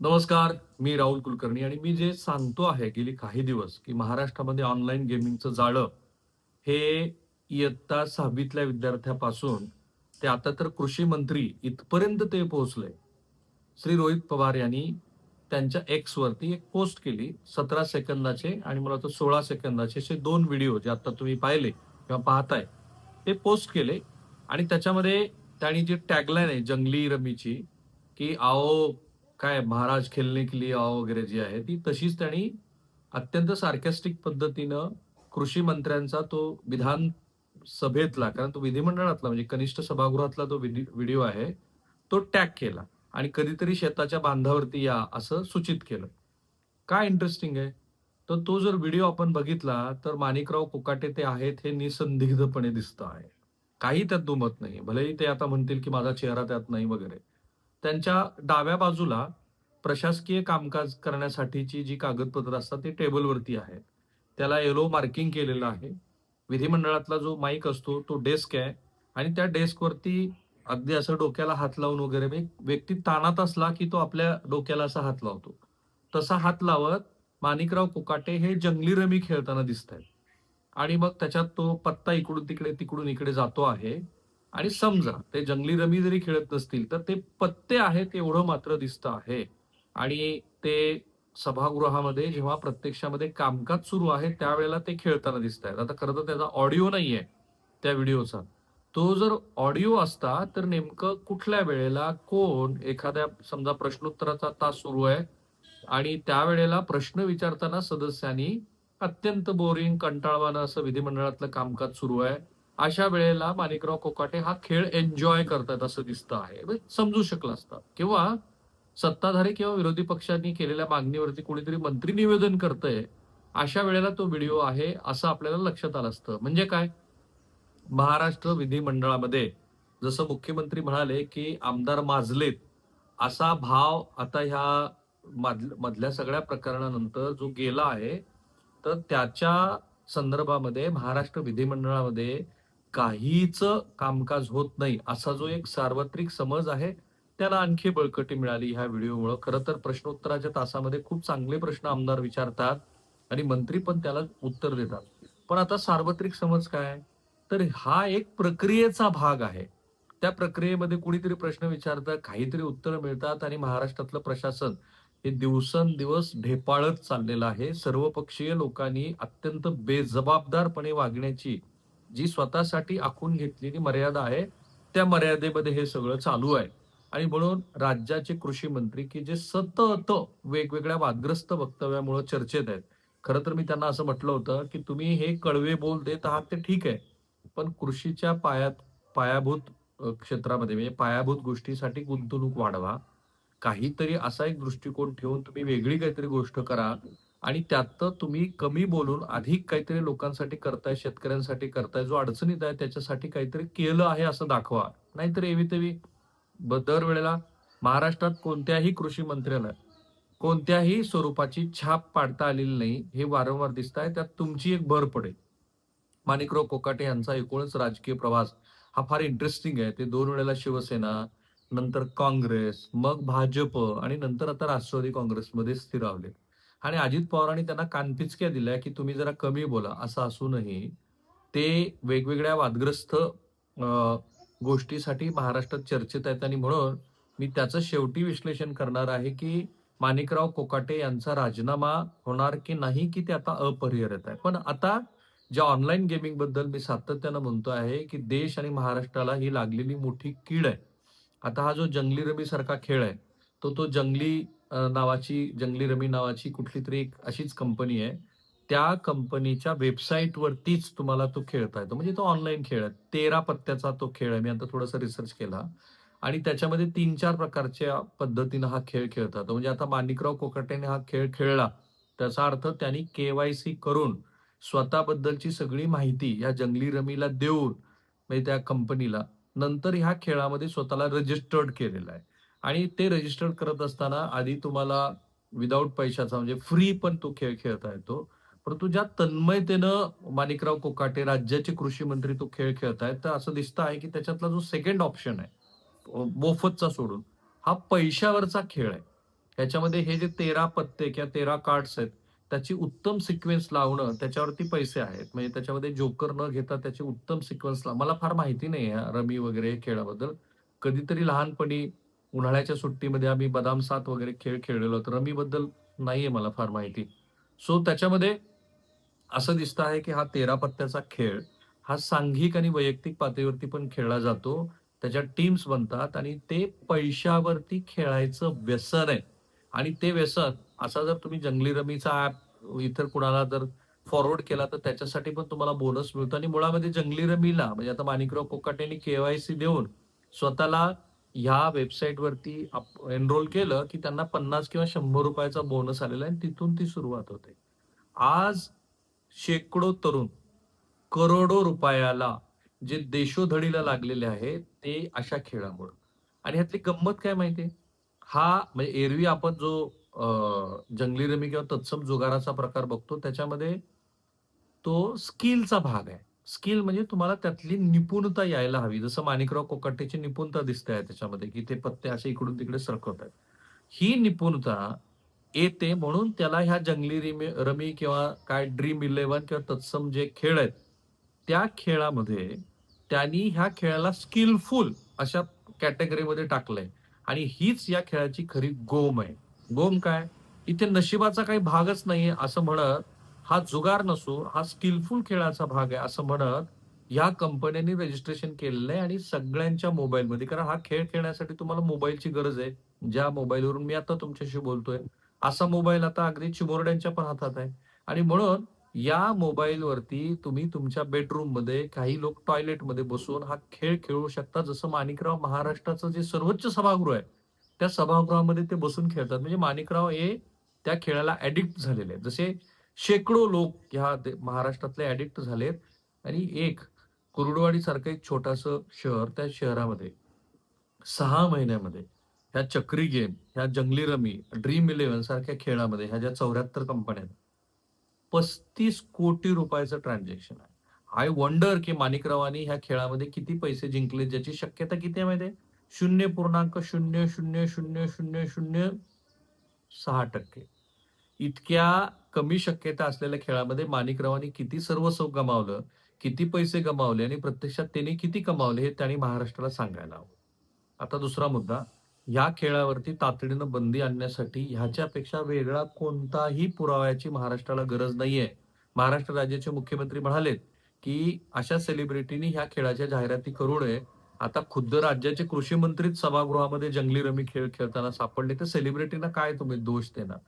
नमस्कार मी राहुल कुलकर्णी आणि मी जे सांगतो आहे गेली काही दिवस की महाराष्ट्रामध्ये ऑनलाईन गेमिंगचं जाळं हे इयत्ता सहावीतल्या विद्यार्थ्यापासून ते आता तर कृषी मंत्री इथपर्यंत ते पोहोचले. श्री रोहित पवार यांनी त्यांच्या एक्सवरती एक पोस्ट केली सतरा सेकंदाचे आणि मला तो सोळा सेकंदाचे असे दोन व्हिडिओ जे आता तुम्ही पाहिले किंवा पाहताय ते पोस्ट केले. आणि त्याच्यामध्ये त्यांनी जी टॅगलाईन आहे जंगली रमीची की आओ काय महाराज खेळणे के लिए आओ वगैरे जी आहे ती तशीच त्यांनी अत्यंत सार्कॅस्टिक पद्धतीनं कृषी मंत्र्यांचा तो विधान सभेतला कारण तो विधिमंडळातला म्हणजे कनिष्ठ सभागृहातला तो व्हिडिओ आहे तो टॅग केला आणि कधीतरी शेताच्या बांधावरती या असं सूचित केलं. काय इंटरेस्टिंग आहे? तर तो जर व्हिडिओ आपण बघितला तर माणिकराव कोकाटे ते आहेत हे निसंदिग्धपणे दिसत आहे. काही त्यात दुमत नाही भलेही ते आता म्हणतील की माझा चेहरा त्यात नाही वगैरे. त्यांच्या डाव्या बाजूला प्रशासकीय कामकाज करण्यासाठीची जी कागदपत्र असतात ती टेबलवरती आहे त्याला येलो मार्किंग केलेलं आहे. विधिमंडळातला जो माईक असतो तो डेस्क आहे आणि त्या डेस्कवरती अगदी असं डोक्याला हात लावून वगैरे व्यक्ती ताणात असला की तो आपल्या डोक्याला असा हात लावतो. तसा हात लावत माणिकराव कोकाटे हे जंगली रमी खेळताना दिसत आहेत आणि मग त्याच्यात तो पत्ता इकडून तिकडे तिकडून इकडे जातो आहे. आणि समजा ते जंगली रमी जरी खेळत नसतील तर ते पत्ते आहेत एवढं मात्र दिसतं आहे. आणि ते सभागृहामध्ये जेव्हा प्रत्यक्षामध्ये कामकाज सुरू आहे त्यावेळेला ते खेळताना दिसत आहेत. आता खरं तर त्याचा ऑडिओ नाही आहे त्या व्हिडिओचा. तो जर ऑडिओ असता तर नेमकं कुठल्या वेळेला कोण एखाद्या समजा प्रश्नोत्तराचा तास सुरू आहे आणि त्यावेळेला प्रश्न विचारताना सदस्यांनी अत्यंत बोरिंग कंटाळवानं असं विधिमंडळातलं कामकाज सुरू आहे. अशा वेळेला माणिकराव कोकाटे हा खेळ एन्जॉय करतात असं दिसतं आहे. म्हणजे समजू शकलं असतं. किंवा सत्ताधारी किंवा विरोधी पक्षांनी केलेल्या मागणीवरती कोणीतरी मंत्री निवेदन करतंय अशा वेळेला तो व्हिडिओ आहे असं आपल्याला लक्षात आलं असतं. म्हणजे काय? महाराष्ट्र विधिमंडळामध्ये जसं मुख्यमंत्री म्हणाले की आमदार माजलेत असा भाव आता ह्या मधल्या सगळ्या प्रकरणानंतर जो गेला आहे तर त्याच्या संदर्भामध्ये महाराष्ट्र विधिमंडळामध्ये काहीच कामकाज होत नाही असा जो एक सार्वत्रिक समज आहे त्याला आणखी बळकटी मिळाली ह्या व्हिडिओमुळे. खरं तर प्रश्नोत्तराच्या तासामध्ये खूप चांगले प्रश्न आमदार विचारतात आणि मंत्री पण त्याला उत्तर देतात. पण आता सार्वत्रिक समज काय? तर हा एक प्रक्रियेचा भाग आहे. त्या प्रक्रियेमध्ये कुणीतरी प्रश्न विचारतात काहीतरी उत्तर मिळतात आणि महाराष्ट्रातलं प्रशासन हे दिवसेंदिवस ढेपाळत चाललेलं आहे. सर्वपक्षीय लोकांनी अत्यंत बेजबाबदारपणे वागण्याची जी स्वतःसाठी आखून घेतलेली मर्यादा आहे त्या मर्यादेमध्ये हे सगळं चालू आहे. आणि म्हणून राज्याचे कृषी मंत्री की जे सतत वेगवेगळ्या वादग्रस्त वक्तव्यामुळे चर्चेत आहेत. खरं तर मी त्यांना असं म्हटलं होतं की तुम्ही हे कळवे बोल देत आहात ते ठीक आहे. पण कृषीच्या पायात पायाभूत क्षेत्रामध्ये म्हणजे पायाभूत गोष्टीसाठी गुंतवणूक वाढवा. काहीतरी असा एक दृष्टिकोन ठेवून तुम्ही वेगळी काहीतरी गोष्ट करा. आणि त्यात तुम्ही कमी बोलून अधिक काहीतरी लोकांसाठी करताय शेतकऱ्यांसाठी करताय जो अडचणीत आहे त्याच्यासाठी काहीतरी केलं आहे असं दाखवा. नाहीतर एवी तेवी दरवेळेला महाराष्ट्रात कोणत्याही कृषी मंत्र्याला कोणत्याही स्वरूपाची छाप पाडता आलेली नाही हे वारंवार दिसत आहे त्यात तुमची एक भर पडेल. माणिकराव कोकाटे यांचा एकूणच राजकीय प्रवास हा फार इंटरेस्टिंग आहे. ते दोन वेळेला शिवसेना नंतर काँग्रेस मग भाजप आणि नंतर आता राष्ट्रवादी काँग्रेसमध्ये स्थिरावले. आणि अजित पवारांनी त्यांना कानपिचक्या दिल्या की तुम्ही जरा कमी बोला असं असूनही ते वेगवेगळ्या वादग्रस्त गोष्टीसाठी महाराष्ट्रात चर्चेत आहेत आणि म्हणून मी त्याचं शेवटी विश्लेषण करणार आहे की माणिकराव कोकाटे यांचा राजीनामा होणार की नाही की ते आता अपरिहार्यत आहे पण आता ज्या ऑनलाईन गेमिंगबद्दल मी सातत्यानं म्हणतो आहे की देश आणि महाराष्ट्राला ही लागलेली मोठी कीड आहे. आता हा जो जंगली रमी सारखा खेळ आहे तो तो जंगली नावाची जंगली रमी नावाची कुठली तरी एक अशीच कंपनी आहे. त्या कंपनीच्या वेबसाईटवरतीच तुम्हाला तो खेळता येतो. म्हणजे तो ऑनलाईन खेळ आहे. तेरा पत्त्याचा तो खेळ आहे. मी आता थोडासा रिसर्च केला. आणि त्याच्यामध्ये तीन चार प्रकारच्या पद्धतीनं हा खेळ खेळता येतो. म्हणजे आता माणिकराव कोकाटेने हा खेळ खेळला. त्याचा अर्थ त्यांनी केवायसी करून स्वतःबद्दलची सगळी माहिती या जंगली रमीला देऊन म्हणजे त्या कंपनीला नंतर ह्या खेळामध्ये स्वतःला रजिस्टर्ड केलेला आहे. आणि ते रजिस्टर्ड करत असताना आधी तुम्हाला विदाऊट पैशाचा म्हणजे फ्री पण तो खेळ खेळता येतो. परंतु ज्या तन्मयतेनं माणिकराव कोकाटे राज्याचे कृषी मंत्री तो खेळ खेळतायत तर असं दिसतं आहे की त्याच्यातला जो सेकंड ऑप्शन आहे मोफतचा सोडून हा पैशावरचा खेळ आहे. त्याच्यामध्ये हे जे तेरा पत्ते किंवा तेरा कार्ड्स आहेत त्याची उत्तम सिक्वेन्स लावणं त्याच्यावरती पैसे आहेत. म्हणजे त्याच्यामध्ये जोकर न घेता त्याची उत्तम सिक्वेन्स लाव मला फार माहिती नाही आहे रमी वगैरे खेळाबद्दल. कधीतरी लहानपणी उन्हाळ्याच्या सुट्टीमध्ये आम्ही बदाम सात वगैरे खेळ खेळलेलो तर रमीबद्दल नाही आहे मला फार माहिती. सो त्याच्यामध्ये असं दिसतं आहे की हा तेरा पत्त्याचा खेळ हा सांघिक आणि वैयक्तिक पातळीवरती पण खेळला जातो. त्याच्या टीम्स बनतात आणि ते पैशावरती खेळायचं व्यसन आहे. आणि ते व्यसन असा जर तुम्ही जंगली रमीचा ऍप इतर कुणाला जर फॉरवर्ड केला तर त्याच्यासाठी पण तुम्हाला बोनस मिळतो. आणि मुळामध्ये जंगली रमीला म्हणजे आता माणिकराव कोकाटेने केवायसी देऊन स्वतःला ह्या वेबसाईटवरती एनरोल केलं की त्यांना पन्नास किंवा शंभर रुपयाचा बोनस आलेला आहे आणि तिथून ती सुरुवात होते. आज शेकडो तरुण करोडो रुपयाला जे देशोधडीला लागलेले आहेत ते अशा खेळामुळे. आणि ह्यातली गंमत काय माहितीये? हा म्हणजे एरवी आपण जो जंगली रमी किंवा तत्सम जुगाराचा प्रकार बघतो त्याच्यामध्ये तो स्किलचा भाग आहे. स्किल म्हणजे तुम्हाला त्यातली निपुणता यायला हवी. जसं माणिकराव कोकाटेची निपुणता दिसते आहे त्याच्यामध्ये की ते पत्ते असे इकडून तिकडे सरकवत आहेत. ही निपुणता येते म्हणून त्याला ह्या जंगली रिमी रमी किंवा काय ड्रीम इलेव्हन किंवा तत्सम जे खेळ आहेत त्या खेळामध्ये त्यांनी ह्या खेळाला स्किलफुल अशा कॅटेगरीमध्ये टाकलंय. आणि हीच या खेळाची खरी गोम आहे. गोम काय? इथे नशिबाचा काही भागच नाहीये असं म्हणत हा जुगार नसून हा स्किलफुल खेळाचा भाग आहे असं म्हणत या कंपन्यांनी रजिस्ट्रेशन केलेलं आहे आणि सगळ्यांच्या मोबाईलमध्ये कारण हा खेळ खेळण्यासाठी तुम्हाला मोबाईलची गरज आहे. ज्या मोबाईलवरून मी आता तुमच्याशी बोलतोय असा मोबाईल आता अगदी चिमोरड्यांच्या पण हातात आहे. आणि म्हणून या मोबाईलवरती तुम्ही तुमच्या बेडरूममध्ये काही लोक टॉयलेटमध्ये बसून हा खेळ खेळू शकता. जसं माणिकराव महाराष्ट्राचं जे सर्वोच्च सभागृह आहे त्या सभागृहामध्ये ते बसून खेळतात. म्हणजे माणिकराव हे त्या खेळाला ऍडिक्ट झालेले आहेत. जसे शेकडो लोक ह्या महाराष्ट्रातले ऍडिक्ट झालेत. आणि एक कुरुडवाडी सारखं एक छोटस शहर त्या शहरामध्ये सहा महिन्यामध्ये ह्या चक्री गेम ह्या जंगली रमी ड्रीम इलेव्हन सारख्या खेळामध्ये ह्या ज्या चौऱ्याहत्तर कंपन्या आहेत पस्तीस कोटी रुपयाचं ट्रान्झॅक्शन आहे. आय वंडर की माणिकरावांनी ह्या खेळामध्ये किती पैसे जिंकले ज्याची शक्यता किती आहे माहिती आहे? शून्य पूर्णांक शून्य शून्य शून्य शून्य शून्य सहा टक्के. इतक्या कमी शक्यता असलेल्या खेळामध्ये माणिकरावांनी किती सर्वस्व गमावलं किती पैसे गमावले आणि प्रत्यक्षात त्यांनी किती कमावले हे त्यांनी महाराष्ट्राला सांगायला हवं. आता दुसरा मुद्दा या खेळावरती तातडीनं बंदी आणण्यासाठी ह्याच्यापेक्षा वेगळा कोणताही पुराव्याची महाराष्ट्राला गरज नाहीये. महाराष्ट्र राज्याचे मुख्यमंत्री म्हणालेत की अशा सेलिब्रिटीनी ह्या खेळाच्या जाहिराती करू नये. आता खुद्द राज्याचे कृषी मंत्रीच सभागृहामध्ये जंगली रमी खेळ खेळताना सापडले तर सेलिब्रिटींना काय तुम्ही दोष देणार?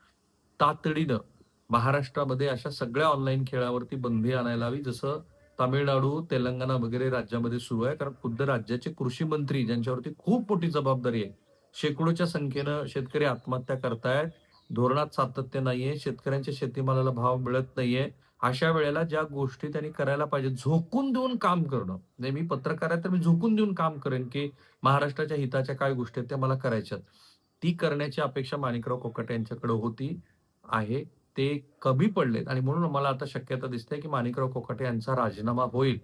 तातडीनं महाराष्ट्रामध्ये अशा सगळ्या ऑनलाईन खेळावरती बंदी आणायला हवी. जसं तामिळनाडू तेलंगणा वगैरे राज्यामध्ये सुरू आहे. कारण खुद्द राज्याचे कृषी मंत्री ज्यांच्यावरती खूप मोठी जबाबदारी आहे. शेकडोच्या संख्येनं शेतकरी आत्महत्या करतायत. धोरणात सातत्य नाहीये. शेतकऱ्यांच्या शेतीमालाला भाव मिळत नाहीये. अशा वेळेला ज्या गोष्टी त्यांनी करायला पाहिजे झोकून देऊन काम करणं. नाही मी पत्रकार आहे तर मी झोकून देऊन काम करेन की महाराष्ट्राच्या हिताच्या काय गोष्टी आहेत त्या मला करायच्यात. ती करण्याची अपेक्षा माणिकराव कोकाटे यांच्याकडे होती. आहे ते कमी पडलेत. आणि म्हणून मला आता शक्यता दिसते की माणिकराव कोकाटे यांचा राजीनामा होईल.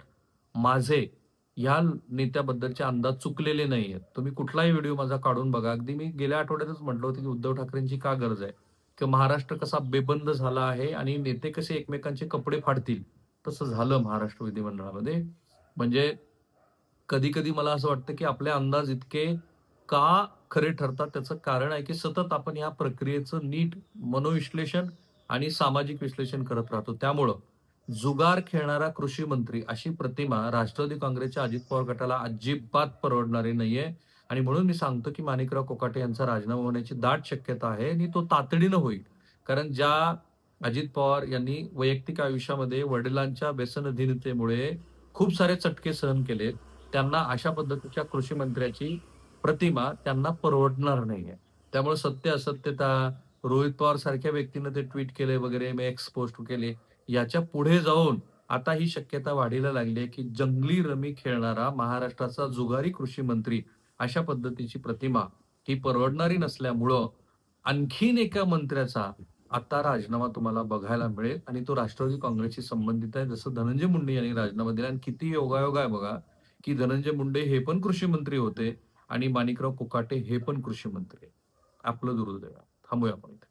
माझे या नेत्याबद्दलचे अंदाज चुकलेले नाही आहेत तुम्ही कुठलाही व्हिडिओ माझा काढून बघा. अगदी मी गेल्या आठवड्यातच म्हटलं होतं की उद्धव ठाकरेंची का गरज आहे? किंवा महाराष्ट्र कसा बेबंद झाला आहे आणि नेते कसे एकमेकांचे कपडे फाडतील? तसं झालं महाराष्ट्र विधिमंडळामध्ये. म्हणजे कधी कधी मला असं वाटतं की आपले अंदाज इतके का खरे ठरतात त्याचं कारण आहे की सतत आपण या प्रक्रियेचं नीट मनोविश्लेषण आणि सामाजिक विश्लेषण करत राहतो. त्यामुळं जुगार खेळणारा कृषी मंत्री अशी प्रतिमा राष्ट्रवादी काँग्रेसच्या अजित पवार गटाला अजिबात परवडणारी नाहीये. आणि म्हणून मी सांगतो की माणिकराव कोकाटे यांचा राजीनामा होण्याची दाट शक्यता आहे आणि तो तातडीनं होईल. कारण ज्या अजित पवार यांनी वैयक्तिक आयुष्यामध्ये वडिलांच्या व्यसनधीनतेमुळे खूप सारे चटके सहन केले त्यांना अशा पद्धतीच्या कृषी मंत्र्याची प्रतिमा त्यांना परवडणार नाहीये. त्यामुळे सत्य असत्यता रोहित पवार सारख्या व्यक्तीनं ते ट्विट केले वगैरे मी एक्सपोस्ट केले याच्यापुढे जाऊन आता ही शक्यता वाढीला लागली आहे की जंगली रमी खेळणारा महाराष्ट्राचा जुगारी कृषी मंत्री अशा पद्धतीची प्रतिमा ही परवडणारी नसल्यामुळं आणखीन एका मंत्र्याचा आता राजीनामा तुम्हाला बघायला मिळेल आणि तो राष्ट्रवादी काँग्रेसशी संबंधित आहे. जसं धनंजय मुंडे यांनी राजीनामा दिला आणि किती योगायोग आहे बघा की धनंजय मुंडे हे पण कृषी मंत्री होते. आणि माणिकराव कोकाटे हे पण कृषी मंत्री आपलं दुर्दैव थांबूया आपण इथे.